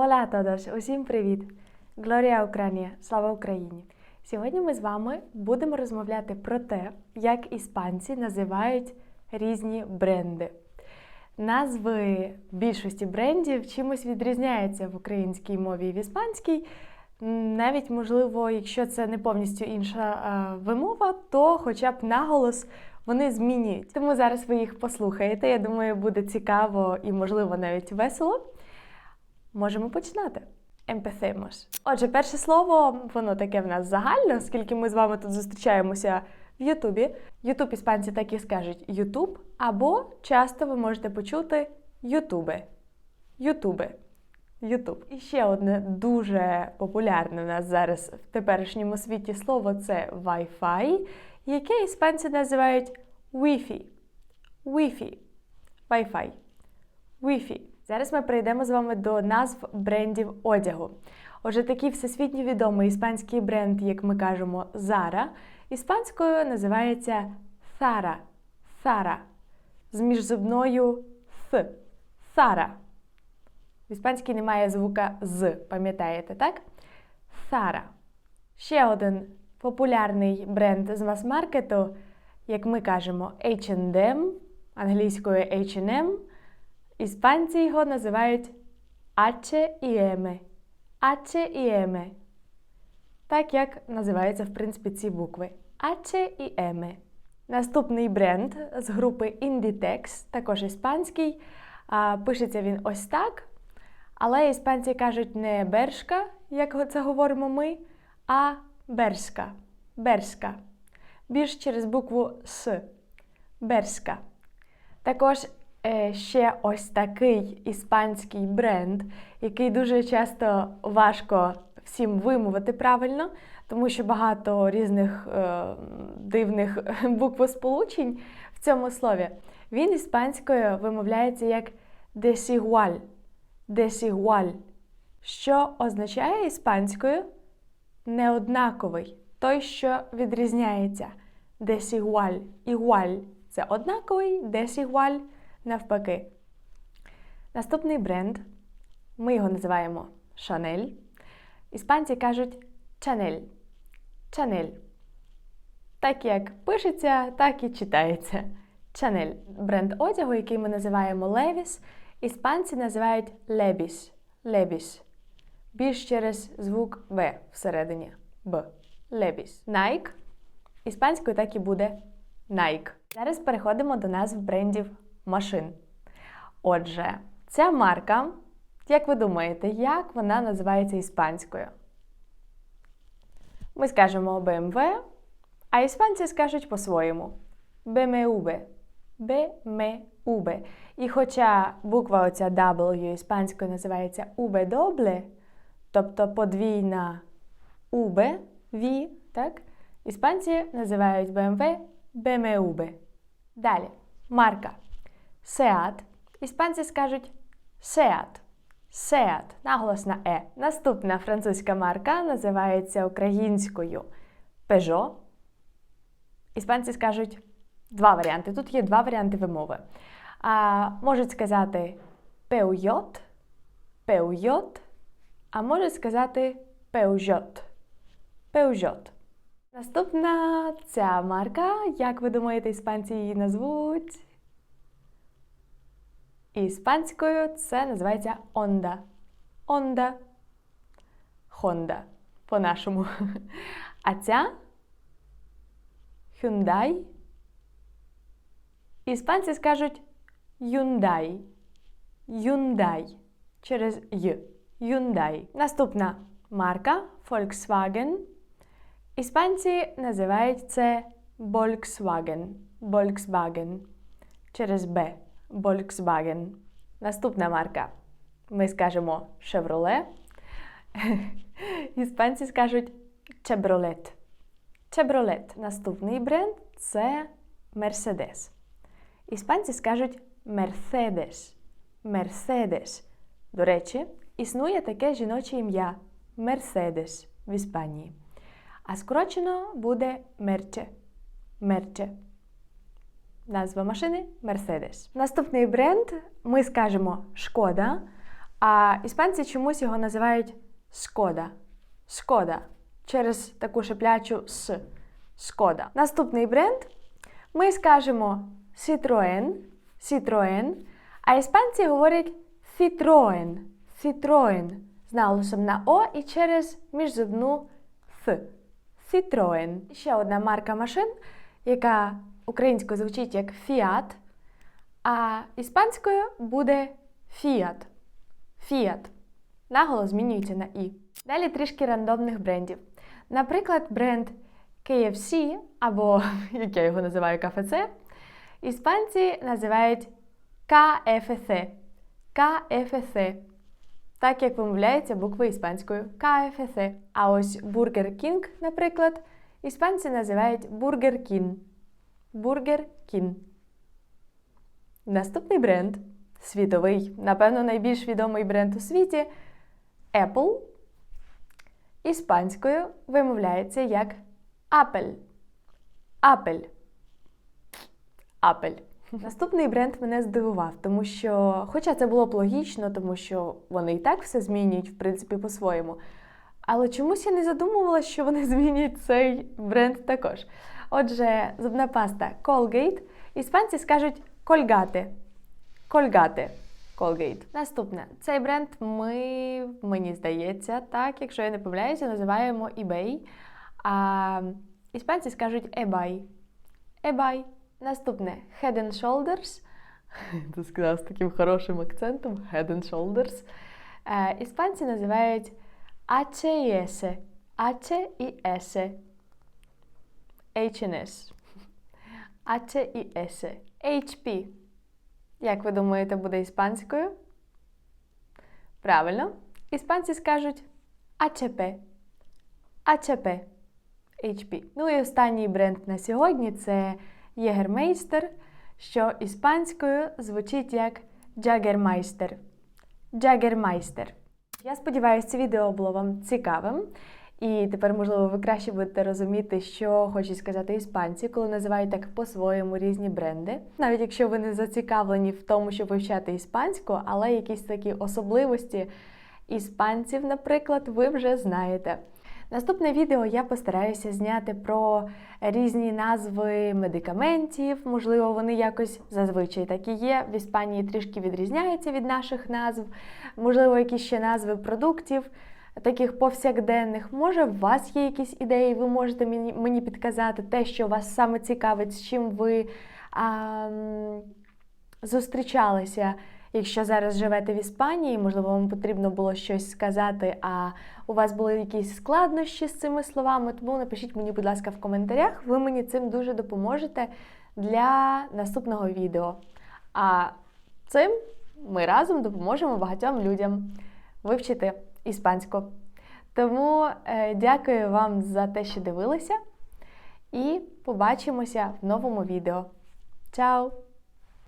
Ола тодош! Усім привіт! Глорія Україні! Слава Україні! Сьогодні ми з вами будемо розмовляти про те, як іспанці називають різні бренди. Назви більшості брендів чимось відрізняються в українській мові і в іспанській. Навіть, можливо, якщо це не повністю інша вимова, то хоча б наголос вони змінюють. Тому зараз ви їх послухаєте. Я думаю, буде цікаво і, можливо, навіть весело. Можемо починати. Empecemos. Отже, перше слово, воно таке в нас загальне, оскільки ми з вами тут зустрічаємося в Ютубі. Ютуб іспанці так і скажуть Ютуб, або часто ви можете почути Ютубе. Ютубе. Ютуб. І ще одне дуже популярне у нас зараз в теперішньому світі слово це Wi-Fi, яке іспанці називають Wi-Fi. Wi-Fi. Wi-Fi. Wi-Fi. Зараз ми прийдемо з вами до назв брендів одягу. Отже, такий всесвітньо відомий іспанський бренд, як ми кажемо, Zara, іспанською називається Zara. Zara. З міжзубною Th. Zara. В іспанській немає звука з, пам'ятаєте, так? Zara. Ще один популярний бренд з мас-маркету, як ми кажемо, H&M, англійською H&M. Іспанці його називають H&M. H&M. Так як називаються, в принципі, ці букви. H&M. Наступний бренд з групи Inditex, також іспанський. Пишеться він ось так. Але іспанці кажуть не бершка, як це говоримо ми, а бершка. Бершка. Більш через букву С. Бершка. Також ще ось такий іспанський бренд, який дуже часто важко всім вимовити правильно, тому що багато різних е, дивних буквосполучень в цьому слові. Він іспанською вимовляється як desigual. Desigual, що означає іспанською неоднаковий, той, що відрізняється. Desigual. Igual – це однаковий, desigual – навпаки. Наступний бренд, ми його називаємо Chanel. Іспанці кажуть Chanel. Chanel. Так як пишеться, так і читається. Chanel. Бренд одягу, який ми називаємо Levi's, іспанці називають Levi's. Levi's. Більш через звук В всередині. Б. Levi's. Nike. Іспанською так і буде Nike. Зараз переходимо до назв брендів машин. Отже, ця марка, як ви думаєте, як вона називається іспанською? Ми скажемо BMW, а іспанці скажуть по-своєму BMW. BMW. І хоча буква оця W іспанською називається W, тобто подвійна UB, V, так? Іспанці називають BMW BMW. Далі, марка. Seat. Іспанці скажуть Seat. Seat. Наголос на Е. Наступна французька марка називається українською Peugeot. Іспанці скажуть два варіанти. Тут є два варіанти вимови. А, Можуть сказати Peugeot, Peugeot, а можуть сказати Peugeot. Peugeot. Наступна ця марка, як ви думаєте, іспанці її назвуть? Іспанською це називається Honda. Honda. Honda. По-нашому. А ця Hyundai. Іспанці скажуть Hyundai. Hyundai. Через Й. Hyundai. Наступна марка Volkswagen. Іспанці називають це Volkswagen. Volkswagen. Через Б. Volkswagen. Наступна марка. Ми скажемо Chevrolet. Іспанці скажуть Chevrolet. Chevrolet. Наступний бренд це Mercedes. Іспанці скажуть Mercedes. Mercedes. До речі, існує таке жіноче ім'я Mercedes в Іспанії. А скорочено буде Мерче. Мерче. Назва машини Mercedes. Наступний бренд ми скажемо Шкода, А іспанці чомусь його називають шкода. Шкода. Через таку шиплячу с. Шкода. Наступний бренд ми скажемо Citroën, Citroën, а іспанці говорять Citroën, Citroën з наголосом на О і через міжзубну Ф. Citroën. Ще одна марка машин, яка українською звучить як Fiat, а іспанською буде Fiat. Fiat. Наголос змінюється на І. Далі трішки рандомних брендів. Наприклад, бренд KFC, або, як я його називаю, КФЦ, іспанці називають KFC. KFC. Так як вимовляється букви іспанською KFC. А ось Burger King, наприклад, іспанці називають Burger King. Burger King. Наступний бренд світовий, напевно, найбільш відомий бренд у світі Apple. Іспанською вимовляється як Apple. Apple. Apple. Наступний бренд мене здивував, тому що, хоча це було б логічно, тому що вони і так все змінюють, в принципі, по-своєму. Але чомусь я не задумувала, що вони змінюють цей бренд також. Отже, зубна паста Colgate. Іспанці скажуть Colgate. Colgate. Colgate. Наступне. Цей бренд ми, мені здається, так, якщо я не помиляюся, називаємо eBay. А іспанці скажуть eBay. eBay. Наступне Head and Shoulders. Ти сказав з таким хорошим акцентом Head and Shoulders. Е, іспанці називають H&S. H і S. H&S. H і S. HP. Як ви думаєте, буде іспанською? Правильно. Іспанці скажуть HP. HP. HP. Ну і останній бренд на сьогодні це Єгермейстер, що іспанською звучить як Джагермайстер. Джагермайстер. Я сподіваюся, це відео було вам цікавим. І тепер, можливо, ви краще будете розуміти, що хочуть сказати іспанці, коли називають так по-своєму різні бренди. Навіть якщо ви не зацікавлені в тому, щоб вивчати іспанську, але якісь такі особливості іспанців, наприклад, ви вже знаєте. Наступне відео я постараюся зняти про різні назви медикаментів. Можливо, вони якось зазвичай так і є. В Іспанії трішки відрізняються від наших назв, можливо, якісь ще назви продуктів. Таких повсякденних, може, у вас є якісь ідеї, ви можете мені підказати те, що вас саме цікавить, з чим ви а, зустрічалися, якщо зараз живете в Іспанії, можливо, вам потрібно було щось сказати, а у вас були якісь складнощі з цими словами, тому напишіть мені, будь ласка, в коментарях, ви мені цим дуже допоможете для наступного відео. А цим ми разом допоможемо багатьом людям. Вивчити іспанську. Тому е, дякую вам за те, що дивилися, і побачимося в новому відео. Чао!